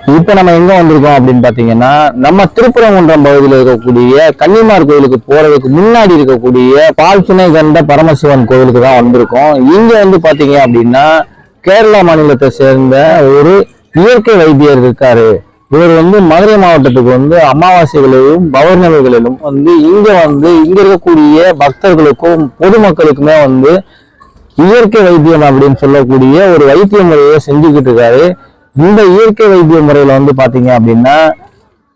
இப்ப நம்ம எங்க வந்திருக்கோம் அப்படின்னு பாத்தீங்கன்னா நம்ம திருப்பரங்குன்றம் பகுதியில் இருக்கக்கூடிய கன்னிமார் கோயிலுக்கு போறதுக்கு முன்னாடி இருக்கக்கூடிய பால் சுனை கண்ட பரமசிவன் கோயிலுக்கு தான் வந்திருக்கோம். இங்க வந்து பாத்தீங்க அப்படின்னா கேரளா மாநிலத்தை சேர்ந்த ஒரு இயற்கை வைத்தியர் இருக்காரு. இவர் வந்து மதுரை மாவட்டத்துக்கு வந்து அமாவாசைகளிலும் பௌர்ணமிகளிலும் வந்து இங்க வந்து இங்க இருக்கக்கூடிய பக்தர்களுக்கும் பொதுமக்களுக்குமே வந்து இயற்கை வைத்தியம் அப்படின்னு சொல்லக்கூடிய ஒரு வைத்திய முறையை செஞ்சுக்கிட்டு இருக்காரு. இந்த இயற்கை வைத்திய முறையில வந்து பாத்தீங்க அப்படின்னா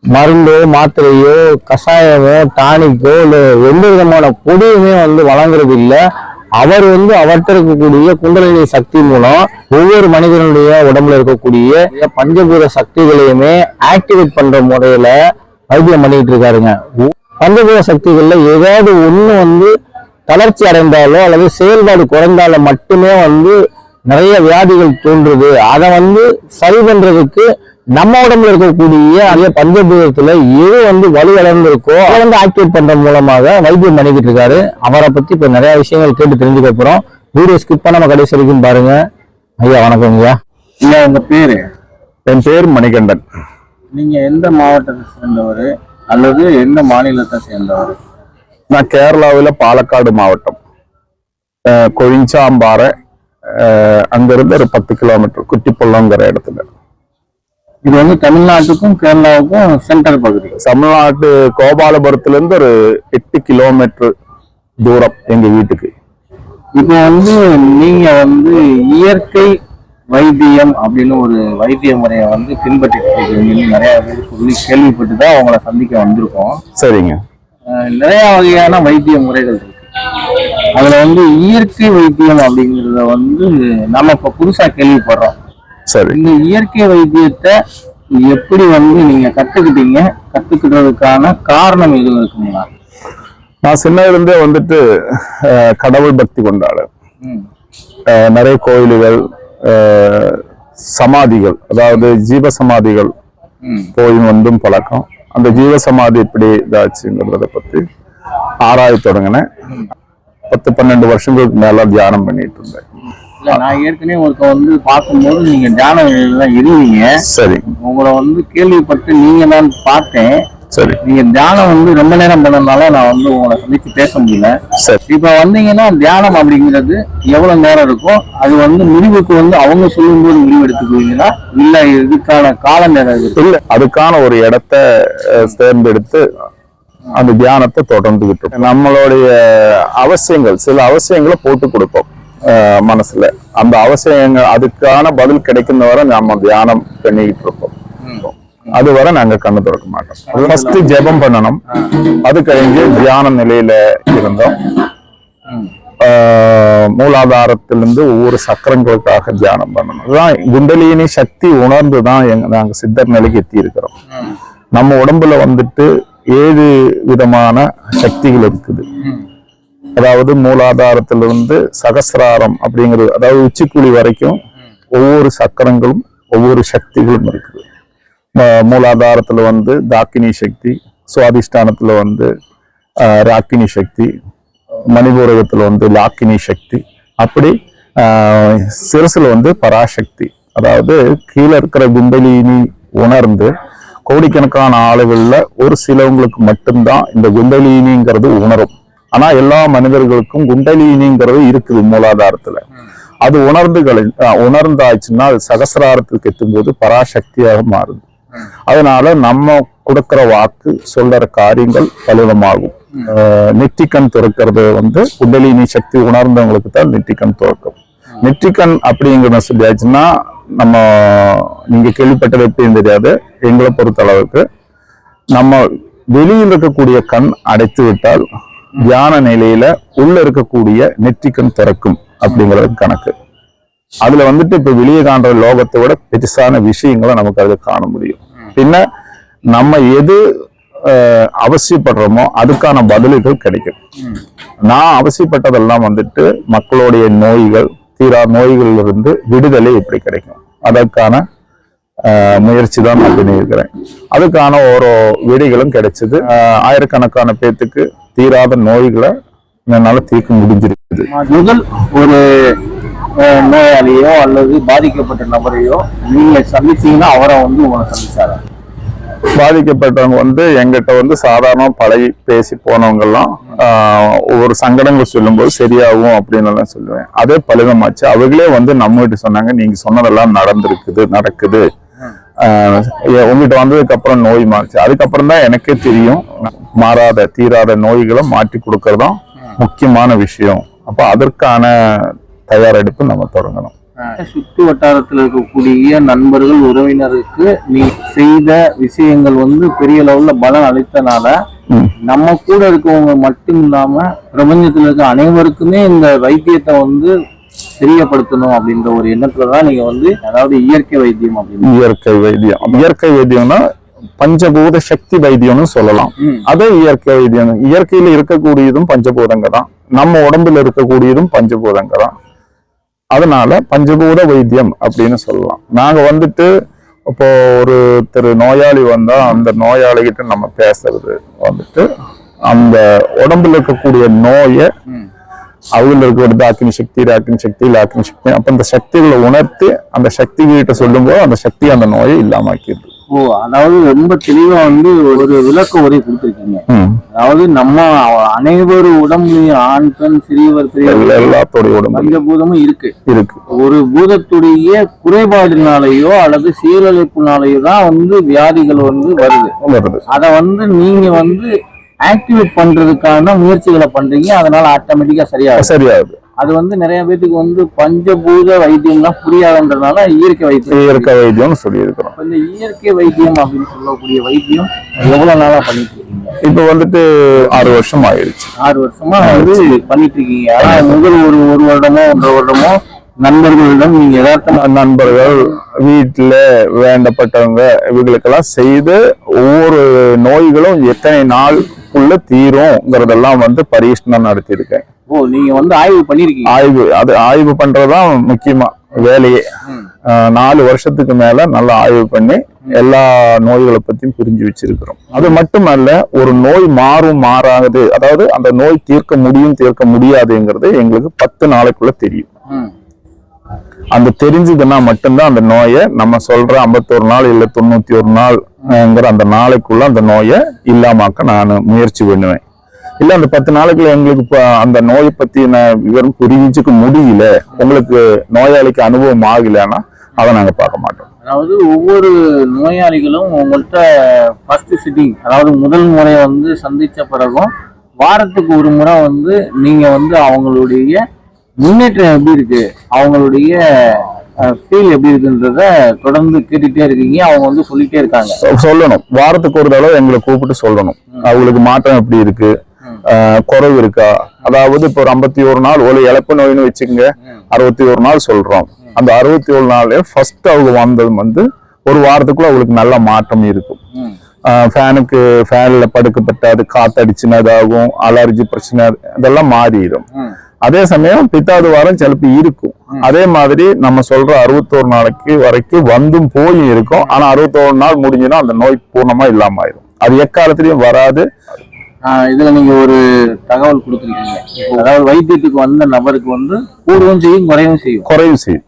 மருந்தோ மாத்திரையோ கஷாயமோ டானிக்கோ இல்ல எந்த விதமான பொடியுமே வந்து வழங்குறது இல்ல அவர் வந்து அவர்கிட்ட இருக்கக்கூடிய குண்டலினி சக்தி மூலம் ஒவ்வொரு மனிதனுடைய உடம்புல இருக்கக்கூடிய பஞ்சபூத சக்திகளையுமே ஆக்டிவேட் பண்ற முறையில வைத்தியம் பண்ணிட்டு இருக்காருங்க. பஞ்சபூத சக்திகள்ல ஏதாவது ஒண்ணு வந்து தளர்ச்சி அடைந்தாலோ அல்லது செயல்பாடு குறைந்தாலோ மட்டுமே வந்து நிறைய வியாதிகள் தோன்றுது. அதை வந்து சரி பண்றதுக்கு நம்ம உடம்புல இருக்கக்கூடிய அதே பஞ்சபூதத்துல எது வந்து வலுவிழந்திருக்கோ அதை வந்து ஆக்டிவேட் பண்ற மூலமாக வைத்தியம் பண்ணிக்கிட்டு இருக்காரு. அவரை பத்தி இப்ப நிறைய விஷயங்கள் கேட்டு தெரிஞ்சுக்க போறோம். வீடியோ ஸ்கிப் பண்ணாம கடைசி வரைக்கும் பாருங்க. ஐயா வணக்கம் ஐயா. இல்ல உங்க பேரு? என் பேர் மணிகண்டன். நீங்க எந்த மாவட்டத்தை சேர்ந்தவர்? அல்லது எந்த மாநிலத்தை சேர்ந்தவர்? நான் கேரளாவில் பாலக்காடு மாவட்டம். கொழிஞ்சாம்பாறை அங்கிருந்து ஒரு பத்து கிலோமீட்டர் குட்டிப்பள்ளங்கிற இடத்துல. இது வந்து தமிழ்நாட்டுக்கும் கேரளாவுக்கும் சென்டர் பகுதி. தமிழ்நாட்டு கோபாலபுரத்துல இருந்து ஒரு எட்டு கிலோமீட்டர் தூரம் எங்க வீட்டுக்கு. இப்போ வந்து நீங்க வந்து இயற்கை வைத்தியம் அப்படின்னு ஒரு வைத்திய முறையை வந்து பின்பற்றிட்டு இருக்கீங்கன்னு நிறைய பேர் சொல்லி கேள்விப்பட்டு தான் உங்களை சந்திக்க வந்திருக்கோம். சரிங்க. நிறைய வகையான வைத்திய முறைகள் இருக்கு. அதுல வந்து இயற்கை வைத்தியம் அப்படிங்கறத வந்து நம்ம இப்ப புதுசா கேள்விப்படுறோம். சரி. இந்த இயற்கை வைத்தியத்தை எப்படி வந்து நீங்க கத்துக்கிட்டீங்க? கத்துக்கிட்டதுக்கான காரணம் எதுவும் இருக்குங்களா? நான் சின்னதுல இருந்தே வந்துட்டு கடவுள் பக்தி கொண்டாடு நிறைய கோயில்கள் சமாதிகள் அதாவது ஜீவ சமாதிகள். போய் வந்தும் பழக்கம். அந்த ஜீவ சமாதி எப்படி இதாச்சுங்கிறத பத்தி ஆராய தொடங்கினேன். பத்து பன்னெண்டு வருஷங்களுக்கு மேல தியானம் பண்ணிட்டு இருந்தேன் இல்ல நான் ஏற்கனவே ஒருத்த வந்து பார்க்கும்போது நீங்க தியான நிலையில தான் இருந்தீங்க. சரி. உங்களை வந்து கேள்விப்பட்டு நீங்க தான் பார்த்தேன். சரி. நீங்க தியானம் வந்து ரொம்ப நேரம் பண்ணனால நான் வந்து உங்களை சந்திச்சு பேச முடியல. சரி. இப்ப வந்தீங்கன்னா தியானம் அப்படிங்கிறது எவ்வளவு நேரம் இருக்கும் அது வந்து முடிவுக்கு வந்து அவங்க சொல்லும்போது முடிவு எடுத்துக்குவீங்களா? இல்ல இதுக்கான கால நேரம் அதுக்கான ஒரு இடத்த தேர்ந்தெடுத்து அந்த தியானத்தை தொடர்ந்துகிட்டு. நம்மளுடைய அவசியங்கள் சில அவசியங்களை போட்டு கொடுப்போம் மனசுல. அந்த அவசியங்கள் அதுக்கான பதில் கிடைக்கும் வரை நம்ம தியானம் பண்ணிக்கிட்டு இருப்போம் அது வரை நாங்க கண்ணு திறக்க மாட்டோம். ஃபர்ஸ்ட் ஜெபம் பண்ணணும். அது கழிஞ்சு தியான நிலையில இருந்தோம். மூலாதாரத்திலிருந்து ஒவ்வொரு சக்கரங்களுக்காக தியானம் பண்ணணும். அதுதான் குண்டலினி சக்தி உணர்ந்து தான் நாங்க சித்தர் நிலைக்கு எத்தி இருக்கிறோம். நம்ம உடம்புல வந்துட்டு ஏழு விதமான சக்திகள் இருக்குது. அதாவது மூலாதாரத்திலிருந்து சகசிராரம் அப்படிங்கிறது அதாவது உச்சிக்குழி வரைக்கும் ஒவ்வொரு சக்கரங்களும் ஒவ்வொரு சக்திகளும் இருக்குது. மூலாதாரத்தில் வந்து தாக்கினி சக்தி சுவாதிஷ்டானத்தில் வந்து ராக்கினி சக்தி மணிபூரகத்தில் வந்து லாக்கினி சக்தி அப்படி சிறுசில் வந்து பராசக்தி அதாவது கீழே இருக்கிற குண்டலினி உணர்ந்து கோடிக்கணக்கான ஆளுகளில் ஒரு சிலவங்களுக்கு மட்டும்தான் இந்த குண்டலினிங்கிறது உணரும். ஆனா எல்லா மனிதர்களுக்கும் குண்டலினிங்கிறது இருக்குது மூலாதாரத்துல. அது உணர்ந்துகளை உணர்ந்தாச்சுன்னா அது சகசிராரத்துக்கு எத்தும்போது பராசக்தியாக மாறுது அதனால நம்ம கொடுக்கிற வாக்கு சொல்ற காரியங்கள் பலிதமாகும் ஆஹ் நெற்றிக்கண் திறக்கிறது வந்து குண்டலினி சக்தி உணர்ந்தவங்களுக்கு தான் நெற்றிக்கண் திறக்கும். நெற்றிக்கண் அப்படிங்கிற சொல்லியாச்சுன்னா நம்ம நீங்க கேள்விப்பட்டது எப்படின்னு தெரியாது. எங்களை பொறுத்த அளவுக்கு நம்ம வெளியில் இருக்கக்கூடிய கண் அடைத்து விட்டால் தியான நிலையில உள்ள இருக்கக்கூடிய நெற்றிக்கண் திறக்கும் அப்படிங்கிறது கணக்கு. அதுல வந்துட்டு இப்ப வெளியே காண்ற லோகத்தை விட பெருசான விஷயங்களை நமக்கு அதுல காண முடியும். பின்ன நம்ம எது அஹ், அவசியப்படுறோமோ அதுக்கான பதில்கள் கிடைக்கும். நான் அவசியப்பட்டதெல்லாம் வந்துட்டு மக்களுடைய நோய்கள் தீரா நோய்களிலிருந்து விடுதலை எப்படி கிடைக்கும். அதற்கான முயற்சி தான் நான் பண்ணியிருக்கிறேன். அதுக்கான ஒரு விடைகளும் கிடைச்சது. ஆயிரக்கணக்கான பேத்துக்கு தீராத நோய்களை என்னால் தீர்க்க முடிஞ்சிருக்குது. முதல் ஒரு நோயாளியோ அல்லது பாதிக்கப்பட்ட நபரையோ நீங்கள் சந்திச்சீங்கன்னா அவரை வந்து உங்களை சந்திச்சாரா? பாதிக்கப்பட்டவங்க வந்து எங்கிட்ட வந்து சாதாரண பழகி பேசி போனவங்கெல்லாம் ஒவ்வொரு சங்கடங்கள் சொல்லும்போது சரியாகும் அப்படின்னு எல்லாம் சொல்லுவேன். அதே பழுதமாச்சு அவங்களே வந்து நம்ம கிட்ட சொன்னாங்க நீங்க சொன்னதெல்லாம் நடந்திருக்குது நடக்குது. உங்ககிட்ட வந்ததுக்கு அப்புறம் நோய் மாறுச்சு. அதுக்கப்புறம் தான் எனக்கே தெரியும் மாறாத தீராத நோய்களை மாற்றி கொடுக்கறதும் முக்கியமான விஷயம். அப்போ அதற்கான தயாரெடுப்பு நம்ம தொடங்கணும். சுற்று வட்டாரத்தில் இருக்கக்கூடிய நண்பர்கள் உறவினருக்கு நீ செய்த விஷயங்கள் வந்து பெரிய லெவல்ல பலம் அளித்தனால. நம்ம கூட இருக்கவங்க மட்டும் இல்லாம பிரபஞ்சத்துல இருக்க அனைவருக்குமே இந்த வைத்தியத்தை வந்து தெரியப்படுத்தணும் அப்படின்ற ஒரு எண்ணத்துல தான் நீங்க வந்து அதாவது இயற்கை வைத்தியம் அப்படின்னு. இயற்கை வைத்தியம். இயற்கை வைத்தியம்னா பஞ்சபூத சக்தி வைத்தியம்னு சொல்லலாம். அதே இயற்கை வைத்தியம் இயற்கையில இருக்கக்கூடியதும் பஞ்சபூதங்க தான். நம்ம உடம்புல இருக்கக்கூடியதும் பஞ்சபூதங்க தான். அதனால பஞ்சபூத வைத்தியம் அப்படின்னு சொல்லலாம் நாங்க வந்துட்டு இப்போ ஒருத்தர் நோயாளி வந்தா அந்த நோயாளிகிட்ட நம்ம பேசுறது வந்துட்டு அந்த உடம்புல இருக்கக்கூடிய நோயை ம். அவங்க இருக்கிறது அக்னி சக்தி அக்னி சக்தி அக்னி சக்தி அப்ப அந்த சக்திகளை உணர்த்தி அந்த சக்தி கிட்ட சொல்லும்போது அந்த சக்தி அந்த நோயை இல்லாம ஆக்கிடுது ஓ அதாவது ரொம்ப தெளிவா வந்து ஒரு விளக்க உரை கொடுத்துருக்கீங்க. அதாவது நம்ம அனைவரு உடம்புலையும் ஆண் பெண் சிறியவர் பெரியவர் எல்லாத்தோடைய உடம்பு பஞ்சபூதமும் இருக்கு. இருக்கு. ஒரு பூதத்துடைய குறைபாடுனாலேயோ அல்லது சீரழிப்புனாலேயோ தான் வந்து வியாதிகள் வந்து வருது. வருது. அதை வந்து நீங்க வந்து ஆக்டிவேட் பண்றதுக்கான முயற்சிகளை பண்றீங்க. அதனால ஆட்டோமேட்டிக்கா சரியாகும் சரியாகுது. அது வந்து நிறைய பேத்துக்கு வந்து பஞ்சபூத வைத்தியம்லாம் புரியாதுன்றதுனால இயற்கை வைத்தியம் இயற்கை வைத்தியம்னு சொல்லி இருக்கிறோம் இப்ப இந்த இயற்கை வைத்தியம் அப்படின்னு சொல்லக்கூடிய வைத்தியம் எவ்வளவு நாளா பண்ணிட்டு இருக்கீங்க? இப்ப வந்துட்டு ஆறு வருஷம் ஆயிடுச்சு ஆறு வருஷமா வந்து பண்ணிட்டு இருக்கீங்க. ஆனா முதல் ஒரு ஒரு வருடமோ ஒன்றரை வருடமோ நண்பர்களிடம் நீங்க யதார்த்தமா நண்பர்கள் வீட்டுல வேண்டப்பட்டவங்க இவங்களுக்கெல்லாம் செய்து ஒவ்வொரு நோய்களும் எத்தனை நாளுக்குள்ள தீரும்ங்கிறதெல்லாம் வந்து பரீட்சணம் நடத்தியிருக்கேன். ஓ நீங்க வந்து ஆய்வு பண்ணிருக்கீங்க. ஆய்வு அது ஆய்வு பண்றதுதான் முக்கியமா வேலையே. நாலு வருஷத்துக்கு மேல நல்லா ஆய்வு பண்ணி எல்லா நோய்களை பத்தியும் புரிஞ்சு வச்சிருக்கிறோம். அது மட்டுமல்ல ஒரு நோய் மாறும் மாறாது அதாவது அந்த நோய் தீர்க்க முடியும் தீர்க்க முடியாதுங்கிறது எங்களுக்கு பத்து நாளைக்குள்ள தெரியும். அந்த தெரிஞ்சதுன்னா மட்டும்தான் அந்த நோயை நம்ம சொல்ற ஐம்பத்தோரு நாள் இல்ல தொண்ணூத்தி ஒரு நாள்ங்கிற அந்த நாளைக்குள்ள அந்த நோயை இல்லாமாக்க நான் முயற்சி பண்ணுவேன். இல்ல அந்த பத்து நாளைக்குள்ள எங்களுக்கு இப்போ அந்த நோயை பத்தின விவரம் புரிஞ்சுக்க முடியல உங்களுக்கு நோயாளிக்கு அனுபவம் ஆகலைன்னா அதை நாங்க பார்க்க மாட்டோம். அதாவது ஒவ்வொரு நோயாளிகளும் உங்கள்கிட்ட ஃபர்ஸ்ட் சிட்டிங் அதாவது முதல் முறை வந்து சந்திச்ச பிறகும் வாரத்துக்கு ஒரு முறை வந்து நீங்க வந்து அவங்களுடைய முன்னேற்றம் எப்படி இருக்கு? அவங்களுடைய ஃபீல் எப்படி இருக்குன்றத தொடர்ந்து கேட்டுட்டே இருக்கீங்க. அவங்க வந்து சொல்லிட்டே இருக்காங்க. சொல்லணும். வாரத்துக்கு ஒரு தடவை எங்களை கூப்பிட்டு சொல்லணும். அவங்களுக்கு மாற்றம் எப்படி இருக்கு? குறைவு இருக்கா? அதாவது இப்போ ஒரு ஐம்பத்தி ஒரு நாள் ஒரு இழப்பு நோய்னு வச்சுக்கோங்க. அறுபத்தி ஒரு நாள் சொல்றோம். அந்த அறுபத்தி ஒரு நாள்ல ஃபர்ஸ்ட் அவங்க வந்தது வந்து ஒரு வாரத்துக்குள்ள அவங்களுக்கு நல்ல மாற்றம் இருக்கும். ஃபேனுக்கு ஃபேன்ல படுக்க பட்டாது காத்தடிச்சுன்னா இதாகும் அலர்ஜி பிரச்சனை இதெல்லாம் மாறிடும். அதே சமயம் பித்தாவது வாரம் சிலப்பி இருக்கும். அதே மாதிரி நம்ம சொல்ற அறுபத்தோரு நாளைக்கு வரைக்கும் வந்தும் போய் இருக்கும். ஆனா அறுபத்தோரு நாள் முடிஞ்சுன்னா அந்த நோய் பூர்ணமா இல்லாம ஆயிடும் அது எக்காலத்திலயும் வராது. இதுல நீங்க ஒரு தகவல் கொடுத்துருக்கீங்க. அதாவது வைத்தியத்துக்கு வந்த நபருக்கு வந்து கூடவும் செய்யும் குறையும் செய்யும். குறையும் செய்யும்.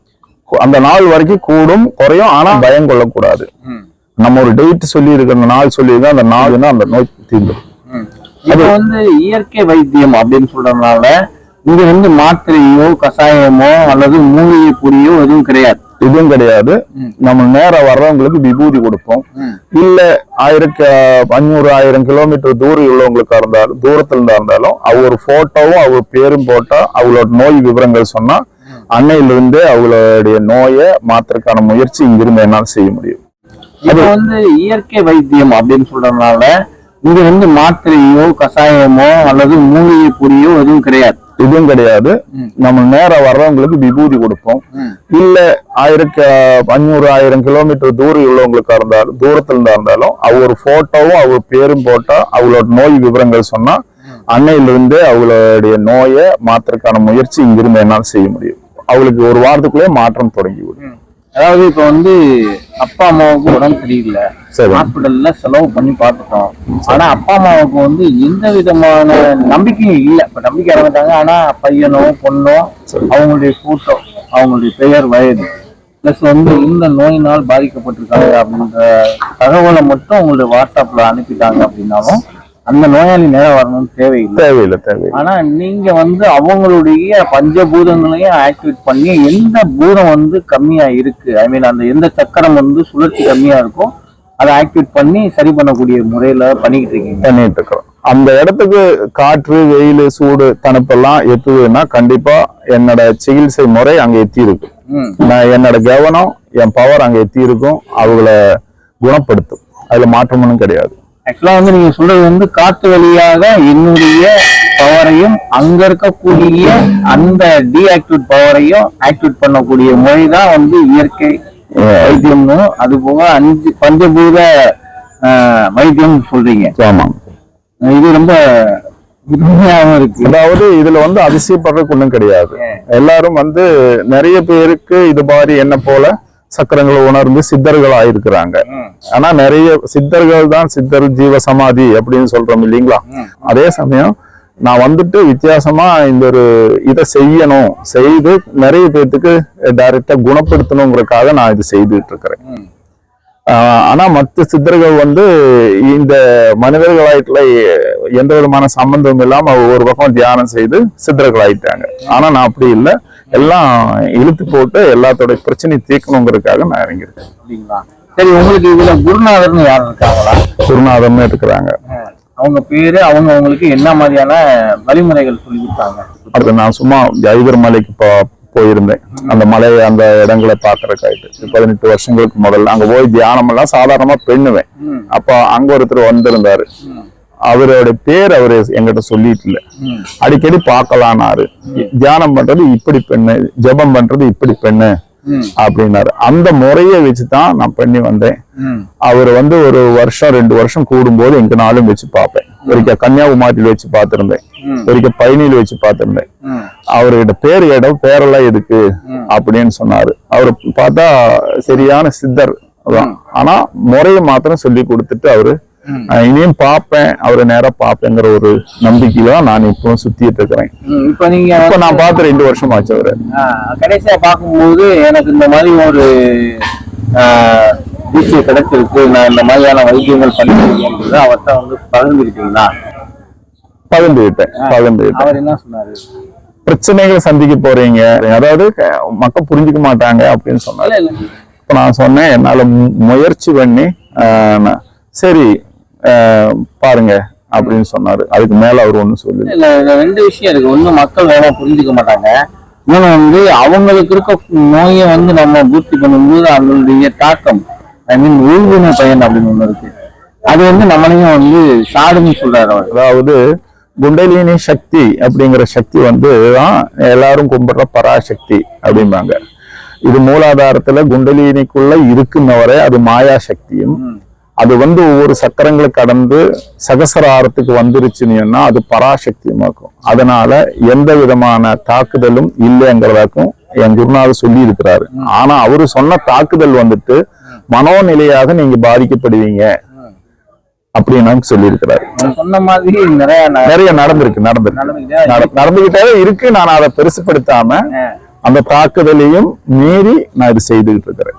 அந்த நாள் வரைக்கும் கூடும் குறையும் ஆனா பயம் கொள்ளக்கூடாது. நம்ம ஒரு டேட் சொல்லி இருக்கிற நாள் சொல்லி அந்த நாள்னா அந்த நோய் தீர்ந்துடும். இப்ப வந்து இயற்கை வைத்தியம் அப்படின்னு சொல்றதுனால இங்க வந்து மாத்திரையோ கஷாயமோ அல்லது மூலிகை பொடியோ எதுவும் கிடையாது. இதுவும் கிடையாது. நம்ம நேரா வர்றவங்களுக்கு விபூதி கொடுப்போம். இல்ல ஆயிரக்கு அஞ்சூறு ஆயிரம் கிலோமீட்டர் தூரம் உள்ளவங்களுக்கா இருந்தாலும் தூரத்துல இருந்தா இருந்தாலும் அவர் போட்டோவும் அவர் பேரும் போட்டா அவங்களோட நோய் விவரங்கள் சொன்னா அன்னையிலிருந்தே அவங்களுடைய நோயை மாத்துறதுக்கான முயற்சி இங்கிருந்து என்னால் செய்ய முடியும். இப்ப வந்து இயற்கை வைத்தியம் அப்படின்னு சொல்றதுனால இங்க வந்து மாத்திரையோ கஷாயமோ அல்லது மூலிகை பொடியோ எதுவும் கிடையாது. இதுவும் கிடையாது. நம்ம நேரா வர்றவங்களுக்கு விபூதி கொடுப்போம். இல்ல ஆயிரக்கு அஞ்சூறு ஆயிரம் கிலோமீட்டர் தூரம் உள்ளவங்களுக்கா இருந்தாலும் தூரத்துல இருந்தா இருந்தாலும் அவர் போட்டோவும் அவர் பேரும் போட்டா அவங்களோட நோய் விவரங்கள் சொன்னா அன்னையிலிருந்தே அவங்களுடைய நோயை மாத்துறதுக்கான முயற்சி இங்கிருந்து என்னால் செய்ய முடியும். அவங்களுக்கு ஒரு வாரத்துக்குள்ளே மாற்றம் தொடங்கி விடும் அதாவது இப்ப வந்து அப்பா அம்மாவுக்கு உடம்பு சரியில்லை. சரி. ஹாஸ்பிட்டல்ல செலவு பண்ணி பார்த்துட்டோம். ஆனா அப்பா அம்மாவுக்கு வந்து எந்த விதமான நம்பிக்கையும் இல்லை. இப்ப நம்பிக்கை இறந்துட்டாங்க ஆனா பையனோ பொண்ணோ அவங்களுடைய போட்டோ அவங்களுடைய பெயர் வயது பிளஸ் வந்து இந்த நோயினால் பாதிக்கப்பட்டிருக்காங்க அப்படின்ற தகவலை மட்டும் உங்களுடைய வாட்ஸ்அப்ல அனுப்பிட்டாங்க அப்படின்னாலும் அந்த நோயாளி நேரம் வரணும்னு தேவையில்லை. தேவையில்லை தேவையில்லை. ஆனா நீங்க வந்து அவங்களுடைய பஞ்சபூதங்களையும் ஆக்டிவேட் பண்ணி எந்த பூதம் வந்து கம்மியா இருக்கு? ஐ மீன் அந்த எந்த சக்கரம் வந்து சுழற்சி கம்மியா இருக்கோ அதை ஆக்டிவேட் பண்ணி சரி பண்ணக்கூடிய முறையில பண்ணிக்கிட்டு இருக்கீங்க. பண்ணிட்டு இருக்கிறோம். அந்த இடத்துக்கு காற்று வெயில் சூடு தணுப்பெல்லாம் எத்துதுன்னா கண்டிப்பா என்னோட சிகிச்சை முறை அங்க எத்தி இருக்கும் நான் என்னோட கவனம் என் பவர் அங்க எத்தி இருக்கும் அவங்கள குணப்படுத்தும். அதுல மாற்றம் ஒண்ணும் கிடையாது. ஆக்சுவலா வந்து நீங்க சொல்றது வந்து காத்து வழியாக என்னுடைய பவரையும் அங்க இருக்கக்கூடிய அந்த டீஆக்டிவேட் பவரையும் ஆக்டிவேட் பண்ணக்கூடிய முறை தான் வந்து இயற்கை வைத்தியம்னு அது போக அஞ்சு பஞ்சபூத வைத்தியம் சொல்றீங்க. ஆமா. இது ரொம்ப அதாவது இதுல வந்து அதிசயப்படுறதுக்கு ஒண்ணும் கிடையாது. எல்லாரும் வந்து நிறைய பேருக்கு இது மாதிரி என்ன போல சக்கரங்களை உணர்ந்து சித்தர்கள் ஆயிருக்கிறாங்க. ஆனா நிறைய சித்தர்கள் தான் சித்தர் ஜீவ சமாதி அப்படின்னு சொல்றோம் இல்லைங்களா. அதே சமயம் நான் வந்துட்டு வித்தியாசமா இந்த ஒரு இதை செய்யணும் செய்து நிறைய பேர்த்துக்கு டைரக்டா குணப்படுத்தணுங்கிறதுக்காக நான் இது செய்துட்டு இருக்கிறேன் ஆனா மற்ற சித்தர்கள் வந்து இந்த மனிதர்களாயிட்டுல எந்த விதமான சம்பந்தம் இல்லாம ஒரு பக்கம் தியானம் செய்து சித்தர்கள் ஆயிட்டாங்க ஆனா நான் அப்படி இல்லை. எல்லாம் இழுத்து போட்டு எல்லாத்தோட பிரச்சனையை தீர்க்கணுங்கிறதுக்காக நான் இறங்கியிருக்கேன். அப்படிங்களா? சரி உங்களுக்கு இதுல குருநாதர்னு யாரும் இருக்காங்களா? குருநாதம்னு இருக்கிறாங்க அவங்க பேரு அவங்க அவங்களுக்கு என்ன மாதிரியான வழிமுறைகள் சொல்லி கொடுத்தாங்க அது நான் சும்மா ஐவர் மலைக்கு போயிருந்தேன். அந்த மலை அந்த இடங்களை பாக்குறதுக்காயிட்டு பதினெட்டு வருஷங்களுக்கு முதல்ல அங்க போய் தியானம் எல்லாம் சாதாரணமா பெண்ணுவேன். அப்ப அங்க ஒருத்தர் வந்திருந்தாரு. அவரோட பேர் அவரு என்கிட்ட சொல்லிட்டு இல்ல. அடிக்கடி பார்க்கலான்னாரு தியானம் பண்றது இப்படி பெண்ணு ஜெபம் பண்றது இப்படி பெண்ணு. அப்படின்னாரு அந்த முறையை வச்சுதான் நான் பண்ணி வந்தேன். அவர் வந்து ஒரு வருஷம் ரெண்டு வருஷம் கூடும்போது எங்க நாளும் வச்சு பார்ப்பேன் ஒருக்க கன்னியாகுமரியில் வச்சு பார்த்திருந்தேன். ஒருக்க பயணியில் வச்சு பார்த்திருந்தேன். அவர்கிட்ட பேர் இடம் பேரெல்லாம் எதுக்கு. அப்படின்னு சொன்னாரு அவர் பார்த்தா சரியான சித்தர் ஆனா முறையை மாத்திரம் சொல்லி கொடுத்துட்டு அவரு. நான் இனியும் பார்ப்பேன் அவரை நேரா பார்ப்பேங்கிற ஒரு நம்பிக்கையில தான் நான் இப்பவும் சுத்திட்டு இருக்கிறேன். இப்ப நீங்க இப்ப நான் பார்த்து ரெண்டு வருஷம் ஆச்சு அவரு கடைசியா பார்க்கும்போது எனக்கு இந்த மாதிரி ஒரு தீட்சை கிடைச்சிருக்கு. நான் இந்த மாதிரியான வைத்தியங்கள் பண்ணிருக்கேன்றது அவர்கிட்ட வந்து பகிர்ந்துக்கிட்டீங்களா? பகிர்ந்துகிட்டேன் பகிர்ந்துகிட்டேன். அவர் என்ன சொன்னாரு? பிரச்சனைகளை சந்திக்க போறீங்க. அதாவது மக்கள் புரிஞ்சுக்க மாட்டாங்க அப்படின்னு சொன்னாரு. இப்ப நான் சொன்னேன் என்னால முயற்சி பண்ணி சரி பாருங்க அப்படின்னு சொன்னாரு. அதுக்கு மேல அவர் ஒண்ணும் சொல்லல. ரெண்டு விஷயம் இருக்கு. ஒண்ணு மக்கள் வேலை புரிஞ்சுக்க மாட்டாங்க. இன்னொன்னு வந்து அவங்களுக்கு இருக்க நோயை வந்து நம்ம பூர்த்தி பண்ணும்போது அதனுடைய தாக்கம் ஐ மீன் ஊழ்வினை பயன் அப்படின்னு ஒண்ணு இருக்கு. அது வந்து நம்மளையும் வந்து சாடுன்னு சொல்றாரு அவர். அதாவது குண்டலினி சக்தி அப்படிங்கிற சக்தி வந்து தான் எல்லாரும் கும்பிடுற பராசக்தி அப்படிம்பாங்க. இது மூலாதாரத்துல குண்டலினிக்குள்ள இருக்குன்ன வரை அது மாயா சக்தியும். அது வந்து ஒவ்வொரு சக்கரங்களை கடந்து சகசராரத்துக்கு வந்துருச்சுன்னா அது பராசக்தியமாக்கும். அதனால எந்த விதமான தாக்குதலும் இல்லைங்கிறதாக்கும் என் குருநாதர் சொல்லி இருக்கிறாரு ஆனா அவரு சொன்ன தாக்குதல் வந்துட்டு மனோநிலையாக நீங்க பாதிக்கப்படுவீங்க அப்படின்னு சொல்லி இருக்கிறாரு நீங்க சொன்ன மாதிரி நிறைய நிறைய நடந்திருக்கு நடந்திருக்கு. நடந்துக்கிட்டே நட- நடந்துகிட்டே இருக்கு. நான் அதை பெருசுப்படுத்தாம அந்த தாக்குதலையும் மீறி நான் இது செய்துகிட்டு இருக்கிறேன்.